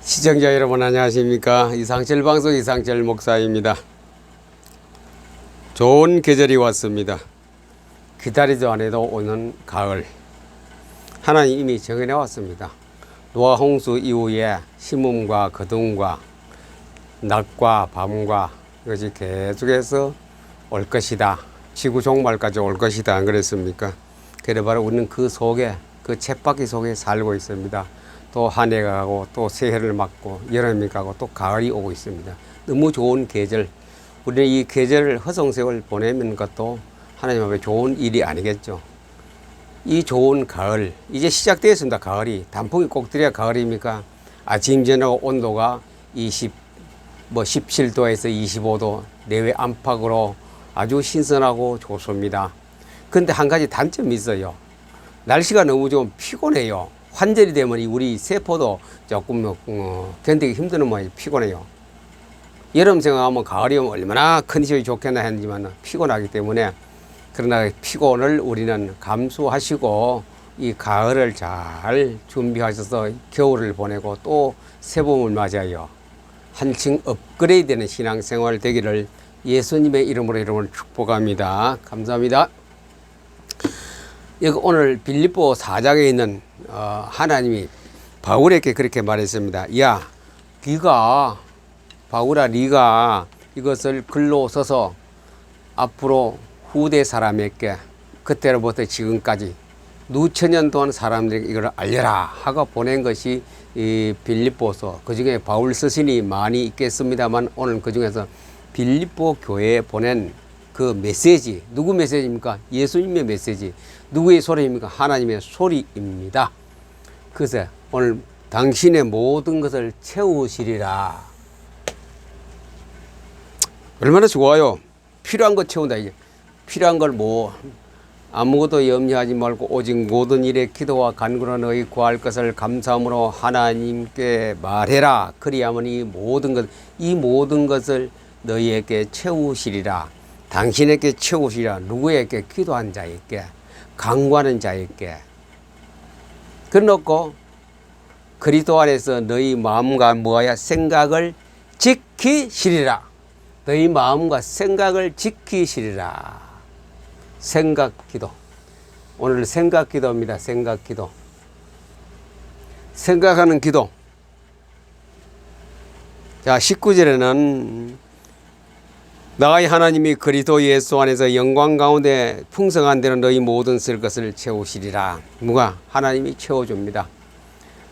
시청자 여러분 안녕하십니까? 이상철 방송 이상철 목사입니다. 좋은 계절이 왔습니다. 기다리도 안 해도 오는 가을. 하나님 이미 정해내 왔습니다. 노아 홍수 이후에 심음과 거둠과 낮과 밤과 이것이 계속해서 올 것이다. 지구 종말까지 올 것이다. 안 그랬습니까? 그래 바로 우리는 그 속에 그 쳇바퀴 속에 살고 있습니다 또 한 해가 가고 또 새해를 맞고 여름이 가고 또 가을이 오고 있습니다 너무 좋은 계절 우리는 이 계절을 허송세월 보내는 것도 하나님 앞에 좋은 일이 아니겠죠 이 좋은 가을 이제 시작되었습니다 가을이 단풍이 꼭 들어야 가을입니까 아침 저녁 온도가 20 뭐 17도에서 25도 내외 안팎으로 아주 신선하고 좋습니다. 근데 한 가지 단점이 있어요. 날씨가 너무 좀 피곤해요. 환절이 되면 이 우리 세포도 조금 어, 견디기 힘드는 모양이 피곤해요. 여름 생각하면 가을이 오면 얼마나 컨디션이 좋겠나 했지만 피곤하기 때문에 그러나 피곤을 우리는 감수하시고 이 가을을 잘 준비하셔서 겨울을 보내고 또 새봄을 맞아요. 한층 업그레이드 되는 신앙생활 되기를 예수님의 이름으로 이름을 축복합니다. 감사합니다. 여기 오늘 빌립보 4장에 있는 어, 하나님이 바울에게 그렇게 말했습니다. 야, 네가 바울아 네가 이것을 글로 써서 앞으로 후대 사람에게 그때로부터 지금까지 누천년 동안 사람들에게 이걸 알려라 하고 보낸 것이 이 빌립보서 그 중에 바울 스신이 많이 있겠습니다만 오늘 그 중에서 빌립보 교회에 보낸 그 메시지 누구 메시지입니까? 예수님의 메시지 누구의 소리입니까? 하나님의 소리입니다. 그래서 오늘 당신의 모든 것을 채우시리라. 얼마나 좋아요. 필요한 거 채운다 이게 필요한 걸 뭐 아무것도 염려하지 말고 오직 모든 일에 기도와 간구로 너희 구할 것을 감사함으로 하나님께 말해라. 그리하면 이 모든 것, 이 모든 것을 너희에게 채우시리라. 당신에게 채우시리라. 누구에게 기도한 자에게, 강구하는 자에게. 그놓고 그리스도 안에서 너희 마음과 뭐야 생각을 지키시리라. 너희 마음과 생각을 지키시리라. 생각 기도. 오늘 생각 기도입니다. 생각 기도. 생각하는 기도. 자, 19절에는 나의 하나님이 그리스도 예수 안에서 영광 가운데 풍성한 대로 너희 모든 쓸 것을 채우시리라. 누가 하나님이 채워줍니다.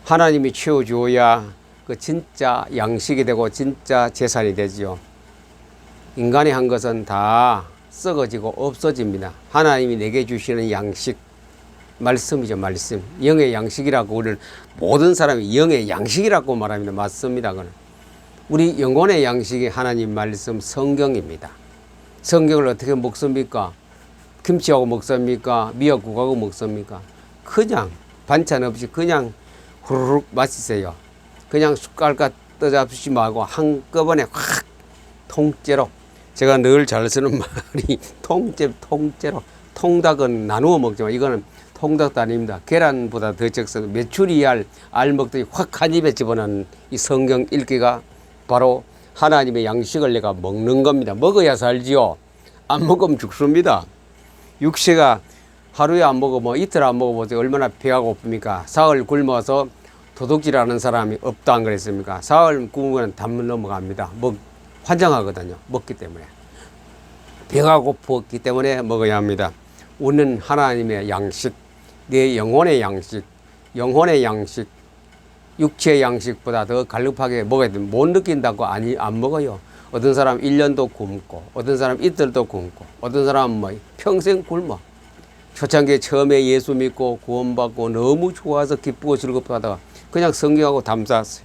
하나님이 채워주어야 그 진짜 양식이 되고 진짜 재산이 되지요. 인간이 한 것은 다 썩어지고 없어집니다. 하나님이 내게 주시는 양식, 말씀이죠, 말씀. 영의 양식이라고 우리는 모든 사람이 영의 양식이라고 말합니다. 맞습니다. 그는. 우리 영혼의 양식이 하나님 말씀 성경입니다. 성경을 어떻게 먹습니까? 김치하고 먹습니까? 미역국하고 먹습니까? 그냥 반찬 없이 그냥 후루룩 마시세요. 그냥 숟갈과 떠잡수지 말고 한꺼번에 확 통째로 제가 늘 잘 쓰는 말이 통째 통째로 통닭은 나누어 먹지만 이거는 통닭도 아닙니다. 계란보다 더 적서 메추리알 알 먹더니 확 한 입에 집어넣는 이 성경 읽기가 바로 하나님의 양식을 내가 먹는 겁니다. 먹어야 살지요. 안 먹으면 죽습니다. 육체가 하루에 안 먹으면 이틀 안 먹어보세요. 얼마나 배가 고픕니까? 사흘 굶어서 도둑질하는 사람이 없다 안 그랬습니까? 사흘 굶으면 담 넘어갑니다. 먹, 환장하거든요. 먹기 때문에. 배가 고팠기 때문에 먹어야 합니다. 우리는 하나님의 양식, 내 영혼의 양식, 영혼의 양식, 육체의 양식보다 더 갈급하게 먹어야 돼. 못 느낀다고 아니, 안 먹어요. 어떤 사람 1년도 굶고, 어떤 사람 이틀도 굶고, 어떤 사람 뭐 평생 굶어. 초창기에 처음에 예수 믿고 구원받고 너무 좋아서 기쁘고 즐겁다가 그냥 성경하고 담쌌어요.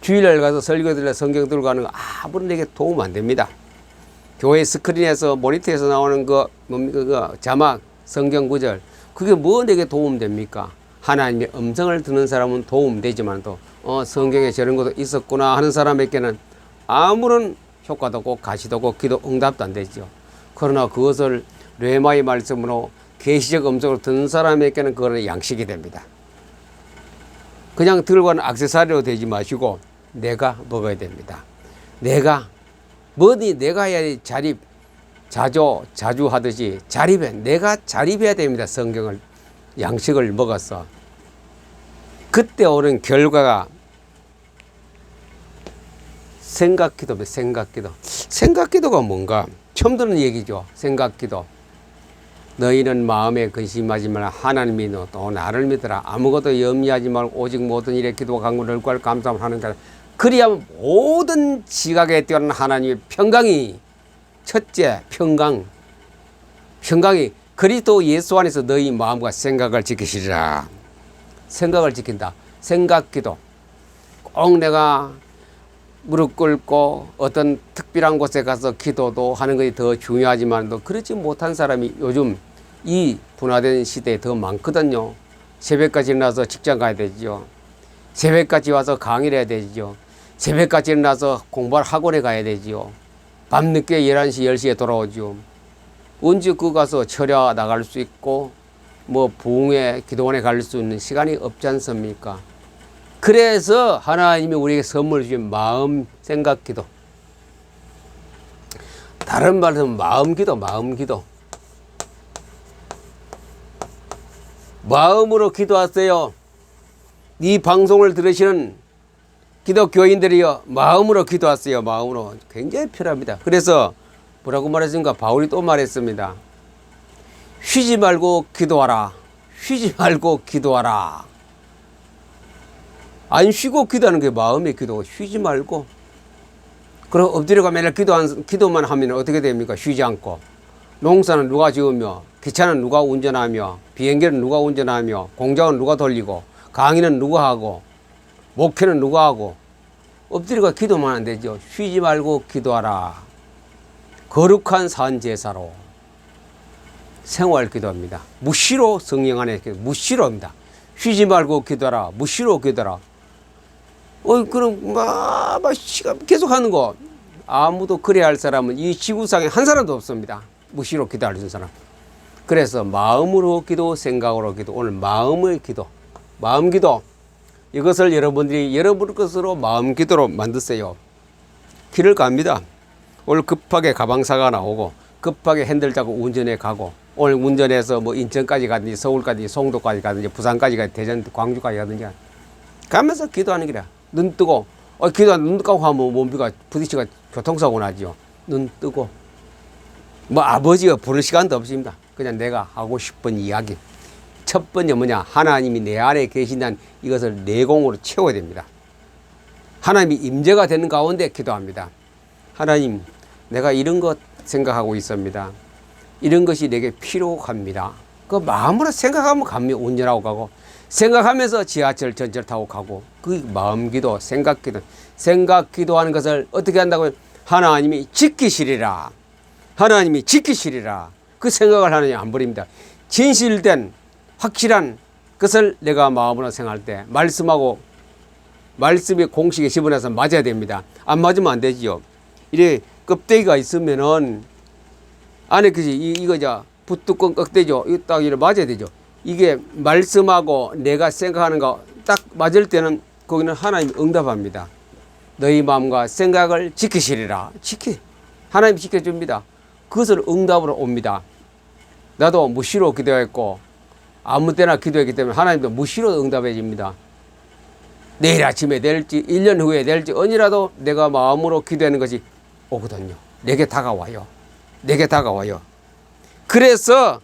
주일날 가서 설교 들려 성경 들고 가는 거 아무런 내게 도움 안 됩니다. 교회 스크린에서 모니터에서 나오는 거 뭡니까 그 자막 성경 구절 그게 뭐 내게 도움 됩니까? 하나님의 음성을 듣는 사람은 도움 되지만 또 어, 성경에 저런 것도 있었구나 하는 사람에게는 아무런 효과도 없고 가시도 없고 기도 응답도 안 되죠. 그러나 그것을 레마의 말씀으로 계시적 음성을 듣는 사람에게는 그거는 양식이 됩니다. 그냥 들고 가는 액세서리로 되지 마시고 내가 먹어야 됩니다. 내가 뭐니 내가 해야 자립 자조 자주 하듯이 자립해 내가 자립해야 됩니다. 성경을 양식을 먹어서 그때 오는 결과가 생각기도입니다. 생각기도. 생각기도가 뭔가 처음 듣는 얘기죠. 생각기도. 너희는 마음에 근심하지 말라 하나님이 너또 나를 믿어라 아무것도 염려하지 말고 오직 모든 일에 기도와 강구를 구할 감사함을 하는 거라 그리야 모든 지각에 뛰어난 하나님의 평강이 첫째 평강 평강이 그리스도 예수 안에서 너희 마음과 생각을 지키시리라 생각을 지킨다 생각 기도 꼭 내가 무릎 꿇고 어떤 특별한 곳에 가서 기도도 하는 것이 더 중요하지만도 그렇지 못한 사람이 요즘 이 분화된 시대에 더 많거든요. 새벽까지 일어나서 직장 가야 되죠. 새벽까지 와서 강의를 해야 되죠. 새벽까지 일어나서 공부할 학원에 가야 되지요. 밤늦게 11시, 10시에 돌아오죠. 언제 그 가서 철야 나갈 수 있고 뭐 부흥회 기도원에 갈 수 있는 시간이 없지 않습니까? 그래서 하나님이 우리에게 선물 주신 마음 생각 기도. 다른 말로 마음 기도, 마음 기도. 마음으로 기도하세요. 이 방송을 들으시는 기독교인들이요. 마음으로 기도하세요. 마음으로. 굉장히 필요합니다. 그래서 뭐라고 말했습니까? 바울이 또 말했습니다. 쉬지 말고 기도하라. 쉬지 말고 기도하라. 안 쉬고 기도하는 게 마음의 기도고 쉬지 말고 그럼 엎드려가 맨날 기도한, 기도만 하면 어떻게 됩니까? 쉬지 않고 농사는 누가 지으며 기차는 누가 운전하며 비행기는 누가 운전하며 공장은 누가 돌리고 강의는 누가 하고 목회는 누가 하고 엎드려가 기도만 하면 되죠. 쉬지 말고 기도하라. 거룩한 산 제사로 생활 기도합니다. 무시로 성령 안에 기도, 무시로입니다. 쉬지 말고 기도하라. 무시로 기도하라. 어, 그럼, 막, 막, 계속 하는 거. 아무도 그래야 할 사람은 이 지구상에 한 사람도 없습니다. 무시로 기도할 수 있는 사람. 그래서 마음으로 기도, 생각으로 기도. 오늘 마음의 기도. 마음 기도. 이것을 여러분들이 여러분 것으로 마음 기도로 만드세요. 길을 갑니다. 오늘 급하게 가방 사가 나오고, 급하게 핸들 잡고 운전해 가고, 오늘 운전해서 뭐 인천까지 가든지 서울까지 송도까지 가든지 부산까지 가든지 대전 광주까지 가든지 가면서 기도하는 기라. 눈 뜨고 어 기도 눈 뜨고 하면 몸비가 부딪히가 교통사고 나죠. 눈 뜨고 뭐 아버지가 부를 시간도 없습니다. 그냥 내가 하고 싶은 이야기. 첫 번째 뭐냐 하나님이 내 안에 계신다는 이것을 내공으로 채워야 됩니다. 하나님이 임재가 되는 가운데 기도합니다. 하나님 내가 이런 것 생각하고 있습니다. 이런 것이 내게 필요합니다. 그 마음으로 생각하면 가면 운전하고 가고 생각하면서 지하철 전철 타고 가고 그 마음 기도 생각 기도 생각 기도하는 것을 어떻게 한다고 하나님이 지키시리라. 하나님이 지키시리라. 그 생각을 하나님 안 버립니다. 진실된 확실한 것을 내가 마음으로 생각할 때 말씀하고 말씀의 공식에 집어넣어서 맞아야 됩니다. 안 맞으면 안 되지요. 이래 껍데기가 있으면은 안에 그지 이- 이거죠 붓뚜껑 껍데기죠 이거 딱 이래 맞아야 되죠 이게 말씀하고 내가 생각하는 거 딱 맞을 때는 거기는 하나님 응답합니다. 너희 마음과 생각을 지키시리라. 지키. 하나님 지켜줍니다. 그것을 응답으로 옵니다. 나도 무시로 기도했고 아무 때나 기도했기 때문에 하나님도 무시로 응답해 줍니다. 내일 아침에 될지 1년 후에 될지 언제라도 내가 마음으로 기도하는 것이 오거든요. 내게 다가와요. 내게 다가와요. 그래서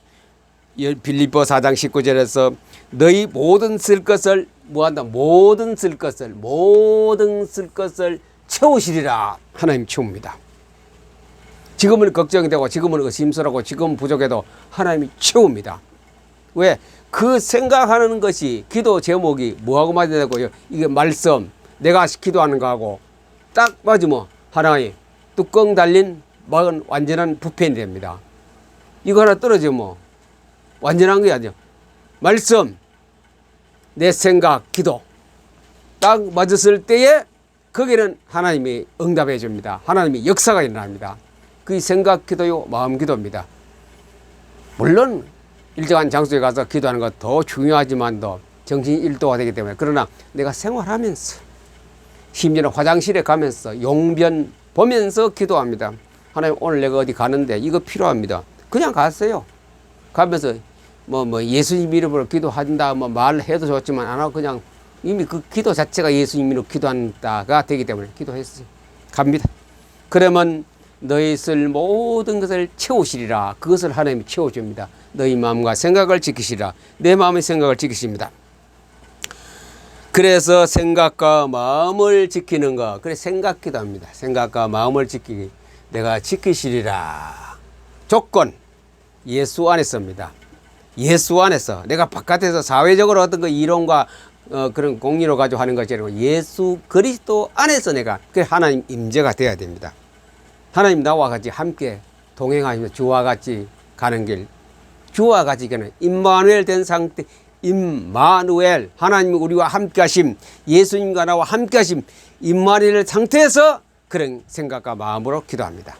빌립보 4장 19절에서 너희 모든 쓸 것을 뭐한다 모든 쓸 것을 모든 쓸 것을 채우시리라 하나님 채웁니다. 지금은 걱정이 되고 지금은 의심스럽고 지금 부족해도 하나님이 채웁니다. 왜? 그 생각하는 것이 기도 제목이 뭐하고 맞아야 되고요. 이게 말씀 내가 기도하는 거하고 딱 맞으면 하나의 뚜껑 달린 막은 완전한 부패이 됩니다. 이거 하나 떨어지면 완전한 게 아니야. 말씀, 내 생각, 기도. 딱 맞았을 때에 거기는 하나님이 응답해 줍니다. 하나님이 역사가 일어납니다. 그 생각 기도요, 마음 기도입니다. 물론 일정한 장소에 가서 기도하는 것 더 중요하지만도 정신 일도가 되기 때문에 그러나 내가 생활하면서 심지어는 화장실에 가면서 용변 보면서 기도합니다. 하나님 오늘 내가 어디 가는데 이거 필요합니다. 그냥 갔어요. 가면서 뭐 뭐 예수님 이름으로 기도한다 뭐 말해도 좋지만 안 하고 그냥 이미 그 기도 자체가 예수님 이름으로 기도한다가 되기 때문에 기도했어요. 갑니다. 그러면 너희 쓸 모든 것을 채우시리라. 그것을 하나님이 채워줍니다. 너희 마음과 생각을 지키시라. 내 마음의 생각을 지키십니다. 그래서 생각과 마음을 지키는 것. 그래 생각 기도 합니다. 생각과 마음을 지키기. 내가 지키시리라. 조건 예수 안에서입니다. 예수 안에서 내가 바깥에서 사회적으로 어떤 그 이론과 어, 그런 공리로 가지고 하는 것이 아니고 예수 그리스도 안에서 내가 그 하나님 임재가 돼야 됩니다. 하나님 나와 같이 함께 동행하시며 주와 같이 가는 길 주와 같이 가는 임마누엘 된 상태 임마누엘 하나님 우리와 함께 하심 예수님과 나와 함께 하심 임마누엘 상태에서 그런 생각과 마음으로 기도합니다.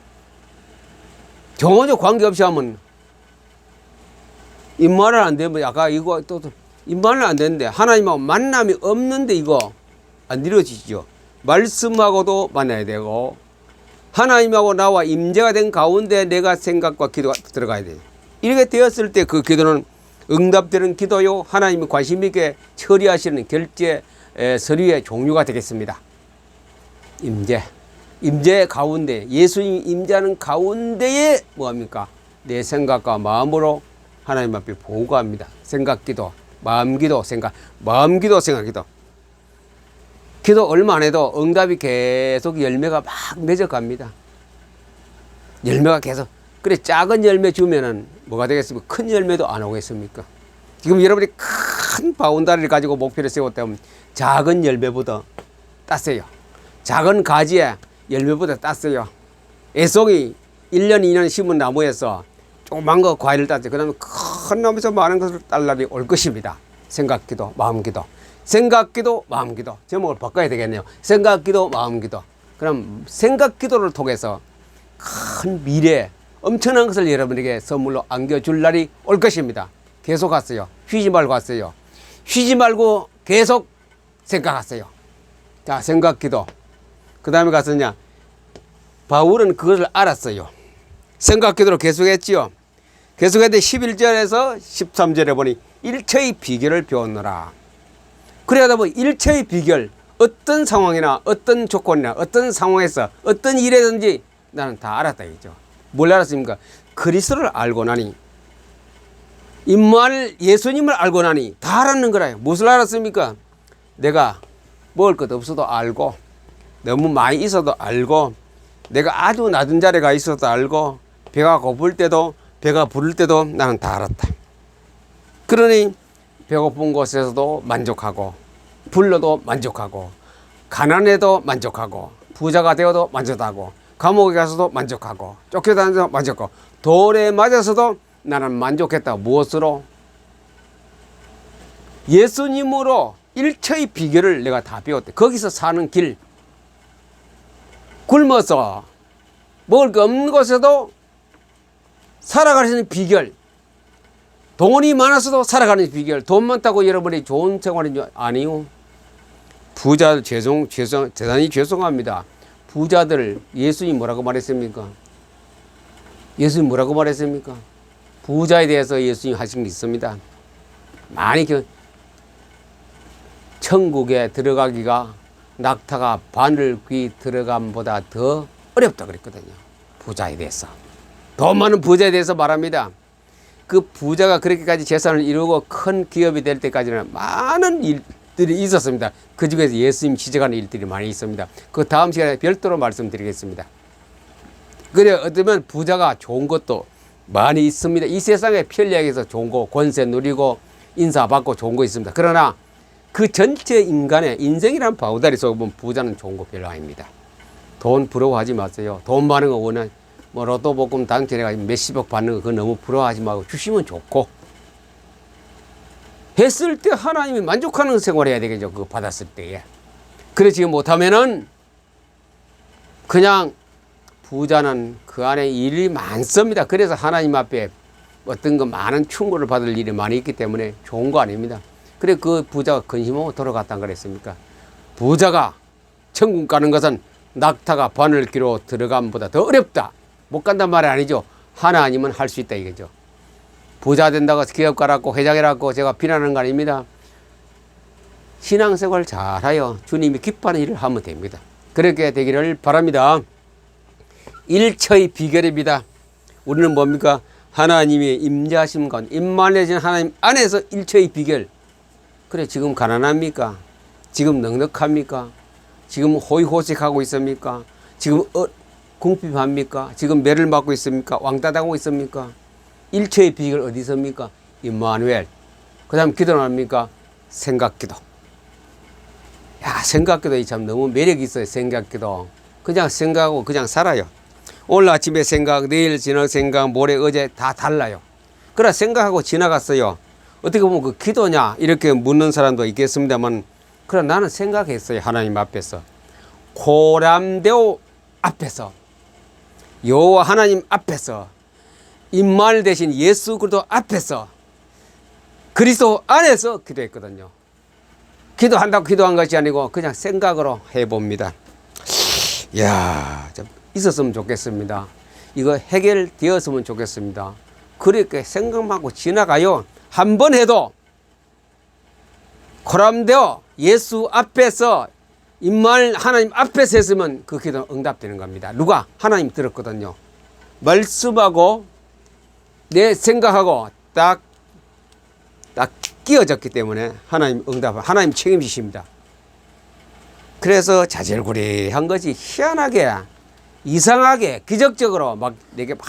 전혀 관계없이 하면 임마누엘 안 되면 아까 이거 또, 또 임마누엘 안 되는데 하나님하고 만남이 없는데 이거 안 이루어지죠. 말씀하고도 만나야 되고 하나님하고 나와 임재가 된 가운데 내가 생각과 기도가 들어가야 돼요. 이렇게 되었을 때 그 기도는 응답되는 기도요. 하나님이 관심 있게 처리하시는 결제 에, 서류의 종류가 되겠습니다. 임재. 임재 가운데 예수님 임재하는 가운데에 뭐합니까? 내 생각과 마음으로 하나님 앞에 보고합니다. 생각기도, 마음기도, 생각, 마음기도, 생각기도. 기도 얼마 안 해도 응답이 계속 열매가 막 맺어갑니다. 열매가 계속. 그래 작은 열매 주면은 뭐가 되겠습니까? 큰 열매도 안 오겠습니까? 지금 여러분이 큰 바운다리를 가지고 목표를 세웠다면 작은 열매보다 땄어요. 작은 가지에 열매보다 땄어요. 애송이 1년, 2년 심은 나무에서 조그만 거 과일을 땄죠. 그 다음에 큰 나무에서 많은 것을 딸 날이 올 것입니다. 생각기도, 마음기도. 생각기도, 마음기도. 제목을 바꿔야 되겠네요. 생각기도, 마음기도. 그럼 생각기도를 통해서 큰 미래, 엄청난 것을 여러분에게 선물로 안겨줄 날이 올 것입니다. 계속 갔어요. 쉬지 말고 갔어요. 쉬지 말고 계속 생각하세요. 자, 생각기도. 그 다음에 갔었냐? 바울은 그것을 알았어요. 생각기도를 계속했지요. 계속했는데 11절에서 13절에 보니 일체의 비결을 배웠노라. 그래다 보니 일체의 비결, 어떤 상황이나 어떤 조건이나 어떤 상황에서 어떤 일이든지 나는 다 알았다 이죠. 뭘 알았습니까? 그리스도를 알고 나니 임마을 예수님을 알고 나니 다 알았는 거라요. 무엇을 알았습니까? 내가 먹을 것 없어도 알고 너무 많이 있어도 알고 내가 아주 낮은 자리에 가 있어도 알고 배가 고플 때도 배가 부를 때도 나는 다 알았다. 그러니 배고픈 곳에서도 만족하고 불러도 만족하고 가난해도 만족하고 부자가 되어도 만족하고 감옥에 가서도 만족하고 쫓겨다녀도 만족하고 돌에 맞아서도 나는 만족했다. 무엇으로? 예수님으로 일체의 비결을 내가 다 배웠대. 거기서 사는 길. 굶어서 먹을 거 없는 곳에도 살아갈 수 있는 비결. 돈이 많아서도 살아가는 비결. 돈 많다고 여러분이 좋은 생활인 줄 아니요. 부자 죄송 죄송 대단히 죄송합니다. 부자들 예수님 뭐라고 말했습니까? 예수님 뭐라고 말했습니까? 부자에 대해서 예수님 하신 게 있습니다. 많이 그 천국에 들어가기가 낙타가 바늘귀 들어감보다 더 어렵다 그랬거든요. 부자에 대해서. 돈 많은 부자에 대해서 말합니다. 그 부자가 그렇게까지 재산을 이루고 큰 기업이 될 때까지는 많은 일들이 있었습니다. 그 중에서 예수님 지적하는 일들이 많이 있습니다. 그 다음 시간에 별도로 말씀드리겠습니다. 그래 어쩌면 부자가 좋은 것도 많이 있습니다. 이 세상에 편리하게 좋은 거 권세 누리고 인사받고 좋은 거 있습니다. 그러나 그 전체 인간의 인생이란 바우다리 속에 보면 부자는 좋은 거 별로 아닙니다. 돈 부러워하지 마세요. 돈 많은 거 원한 뭐 로또 복금 당첨해가지고 몇십억 받는 거 그거 너무 부러워하지 말고 주시면 좋고 했을 때 하나님이 만족하는 생활을 해야 되겠죠. 그거 받았을 때에. 그러지 못하면은 그냥 부자는 그 안에 일이 많습니다. 그래서 하나님 앞에 어떤 거 많은 충고를 받을 일이 많이 있기 때문에 좋은 거 아닙니다. 그래 그 부자가 근심하고 돌아갔단 그랬습니까? 부자가 천국 가는 것은 낙타가 바늘기로 들어감보다 더 어렵다. 못 간단 말이 아니죠. 하나님은 할수 있다 이거죠. 부자 된다고 해서 기업 가라고 회장이라고 제가 비난하는 거 아닙니다. 신앙생활 잘하여 주님이 기뻐하는 일을 하면 됩니다. 그렇게 되기를 바랍니다. 일처의 비결입니다. 우리는 뭡니까? 하나님의 임자심과 임만해진 하나님 안에서 일처의 비결. 그래 지금 가난합니까? 지금 넉넉합니까? 지금 호의호식하고 있습니까? 지금 어, 궁핍합니까? 지금 매를 맞고 있습니까? 왕따당하고 있습니까? 일체의 비결 어디 있습니까? 임마누엘. 그 다음 기도는 합니까? 생각기도. 야, 생각기도 참 너무 매력이 있어요. 생각기도. 그냥 생각하고 그냥 살아요. 오늘 아침에 생각, 내일 지날 생각, 모레 어제 다 달라요. 그래 생각하고 지나갔어요. 어떻게 보면 그 기도냐 이렇게 묻는 사람도 있겠습니다만 그래 나는 생각했어요. 하나님 앞에서 고람대오 앞에서 여호와 하나님 앞에서 임마누엘 대신 예수 그리스도 앞에서 그리스도 안에서 기도했거든요. 기도한다고 기도한 것이 아니고 그냥 생각으로 해봅니다. 이야, 좀 있었으면 좋겠습니다. 이거 해결되었으면 좋겠습니다. 그렇게 생각만 하고 지나가요. 한 번 해도 코람되어 예수 앞에서 임마누엘 하나님 앞에서 했으면 그 기도 응답되는 겁니다. 누가? 하나님 들었거든요. 말씀하고 내 생각하고 딱, 딱 끼어졌기 때문에 하나님 응답, 하나님 책임지십니다. 그래서 자질구레한 것이 희한하게, 이상하게, 기적적으로 막 내게 막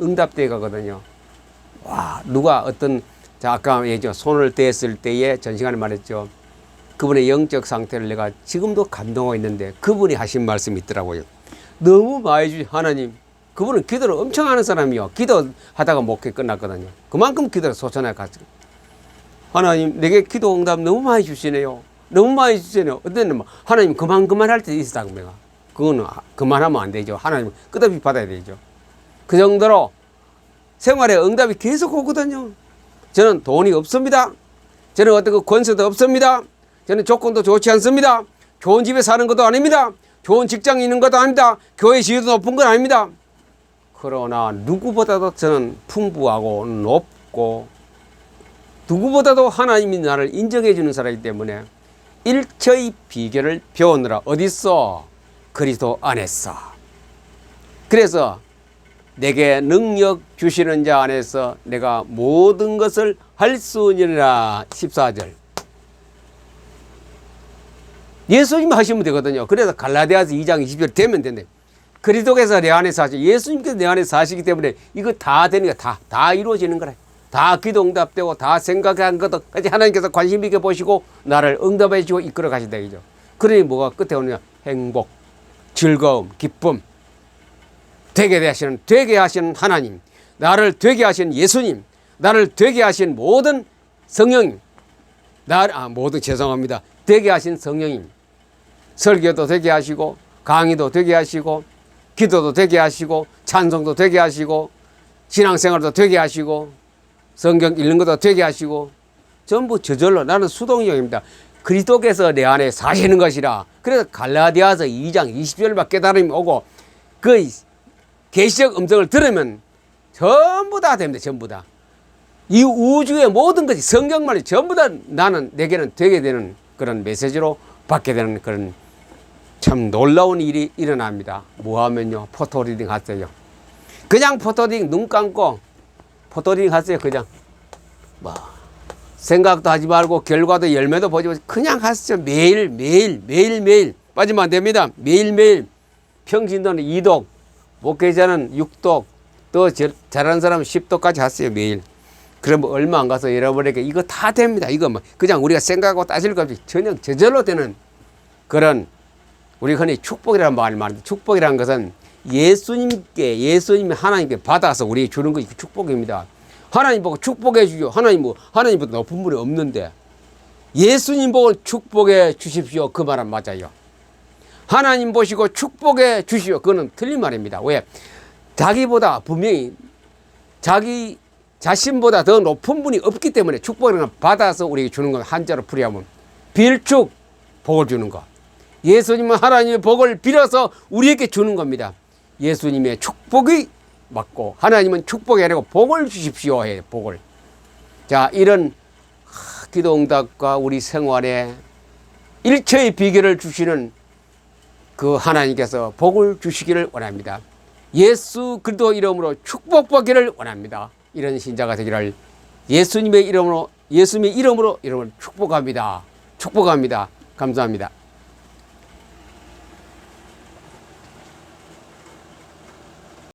응답돼 가거든요. 와, 누가 어떤, 자, 아까 얘기죠. 손을 댔을 때에 전 시간에 말했죠. 그분의 영적 상태를 내가 지금도 감동하고 있는데 그분이 하신 말씀이 있더라고요. 너무 많이 주신 하나님. 그분은 기도를 엄청 하는 사람이요. 기도하다가 목회 끝났거든요. 그만큼 기도를 소천하게 갔죠. 하나님, 내게 기도 응답 너무 많이 주시네요. 너무 많이 주시네요. 뭐 하나님 그만 그만 할 때 있었다고 내가. 그거는 그만하면 안 되죠. 하나님 끝없이 받아야 되죠. 그 정도로 생활에 응답이 계속 오거든요. 저는 돈이 없습니다. 저는 어떤 그 권세도 없습니다. 저는 조건도 좋지 않습니다. 좋은 집에 사는 것도 아닙니다. 좋은 직장에 있는 것도 아닙니다. 교회 지위도 높은 건 아닙니다. 그러나 누구보다도 저는 풍부하고 높고 누구보다도 하나님이 나를 인정해 주는 사람이기 때문에 일처의 비결을 배우느라 어딨어? 그리스도 안에서. 그래서 내게 능력 주시는 자 안에서 내가 모든 것을 할 수 있느니라 14절. 예수님 하시면 되거든요. 그래서 갈라디아서 2장 20절 되면 된대. 그리스도께서 내 안에 사시, 예수님께서 내 안에 사시기 때문에 이거 다 되는 거 다, 다 이루어지는 거라. 다 기도 응답되고 다 생각한 것까지 하나님께서 관심 있게 보시고 나를 응답해 주고 이끌어 가신다. 이죠. 그러니 뭐가 끝에 오느냐? 행복, 즐거움, 기쁨. 되게 하시는, 되게 하시는 하나님. 나를 되게 하신 예수님. 나를 되게 하신 모든 성령님. 나, 아, 모든 죄송합니다. 되게 하신 성령님. 설교도 되게 하시고, 강의도 되게 하시고, 기도도 되게 하시고, 찬송도 되게 하시고, 신앙생활도 되게 하시고, 성경 읽는 것도 되게 하시고, 전부 저절로 나는 수동형입니다. 그리스도께서 내 안에 사시는 것이라. 그래서 갈라디아서 2장 20절만 깨달음이 오고, 그 계시적 음성을 들으면 전부 다 됩니다. 전부 다. 이 우주의 모든 것이 성경만이 전부 다 나는 내게는 되게 되는 그런 메시지로 받게 되는 그런 참 놀라운 일이 일어납니다. 뭐 하면요? 포토 리딩 하세요. 그냥 포토 리딩 눈 감고 포토 리딩 하세요. 그냥. 뭐 생각도 하지 말고 결과도 열매도 보지 말고 그냥 하시죠. 매일 매일 매일 매일 빠지면 안 됩니다. 매일 매일 평신도는 2독, 목회자는 6독, 또 저- 잘하는 사람은 10독까지 하세요. 매일. 그러면 얼마 안 가서 여러분에게 이거 다 됩니다. 이거 뭐 그냥 우리가 생각하고 따질 것 없이 전혀 저절로 되는 그런 우리 흔히 축복이라는 말을 말하는데 축복이라는 것은 예수님께 예수님이 하나님께 받아서 우리에게 주는 것이 그 축복입니다. 하나님 보고 축복해 주죠. 하나님 뭐 하나님보다 높은 분이 없는데 예수님 보고 축복해 주십시오. 그 말은 맞아요. 하나님 보시고 축복해 주시오. 그거는 틀린 말입니다. 왜? 자기보다 분명히 자기 자신보다 더 높은 분이 없기 때문에 축복을 받아서 우리에게 주는 건 한자로 풀이하면 빌축 복을 주는 것. 예수님은 하나님의 복을 빌어서 우리에게 주는 겁니다. 예수님의 축복이 맞고 하나님은 축복이 아니고 복을 주십시오 해 복을. 자 이런 하, 기도 응답과 우리 생활에 일체의 비결을 주시는 그 하나님께서 복을 주시기를 원합니다. 예수 그리스도 이름으로 축복받기를 원합니다. 이런 신자가 되기를 예수님의 이름으로 예수님의 이름으로 이름을 축복합니다. 축복합니다. 감사합니다.